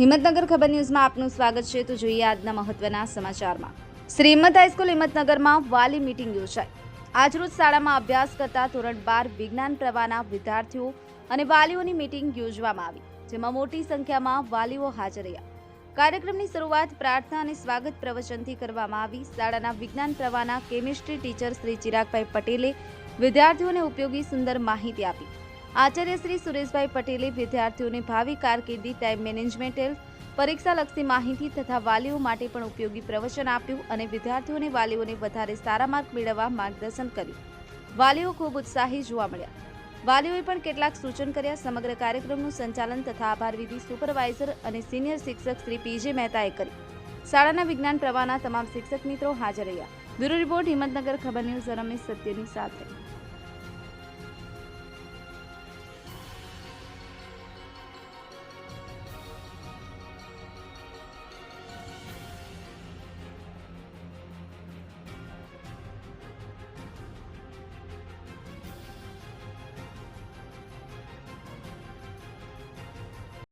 હિંમતનગર ખબર ન્યૂઝમાં આપનું સ્વાગત છે. તો જોઈએ આજના મહત્વના સમાચારમાં. શ્રી હિંમત હાઈસ્કૂલ હિંમતનગરમાં વાલી મીટિંગ યોજાઈ. આજરોજ શાળામાં અભ્યાસ કરતા ધોરણ બાર વિજ્ઞાન પ્રવાહના વિદ્યાર્થીઓ અને વાલીઓની મીટિંગ યોજવામાં આવી, જેમાં મોટી સંખ્યામાં વાલીઓ હાજર રહ્યા. કાર્યક્રમની શરૂઆત પ્રાર્થના અને સ્વાગત પ્રવચનથી કરવામાં આવી. શાળાના વિજ્ઞાન પ્રવાહના કેમિસ્ટ્રી ટીચર શ્રી ચિરાગભાઈ પટેલે વિદ્યાર્થીઓને ઉપયોગી સુંદર માહિતી આપી. આચાર્ય શ્રી સુરેશભાઈ પટેલે વિદ્યાર્થીઓને ભાવિ કારકિર્દી ટાઈમ મેનેજમેન્ટ પરીક્ષાલક્ષી માહિતી તથા વાલીઓ માટે પણ ઉપયોગી પ્રવચન આપ્યું અને વિદ્યાર્થીઓને વાલીઓને વધારે સારા માર્ક મેળવવા માર્ગદર્શન કર્યું. વાલીઓ ખૂબ ઉત્સાહી જોવા મળ્યા. વાલીઓએ પણ કેટલાક સૂચન કર્યા. સમગ્ર કાર્યક્રમનું સંચાલન તથા આભાર વિધિ સુપરવાઇઝર અને સિનિયર શિક્ષક શ્રી પીજે મહેતાએ કરી શાળાના વિજ્ઞાન પ્રવાહના તમામ શિક્ષક મિત્રો હાજર રહ્યા. બ્યુરો રિપોર્ટ હિંમતનગર, ખબર ન્યૂઝ રમેશ સત્યની સાથે.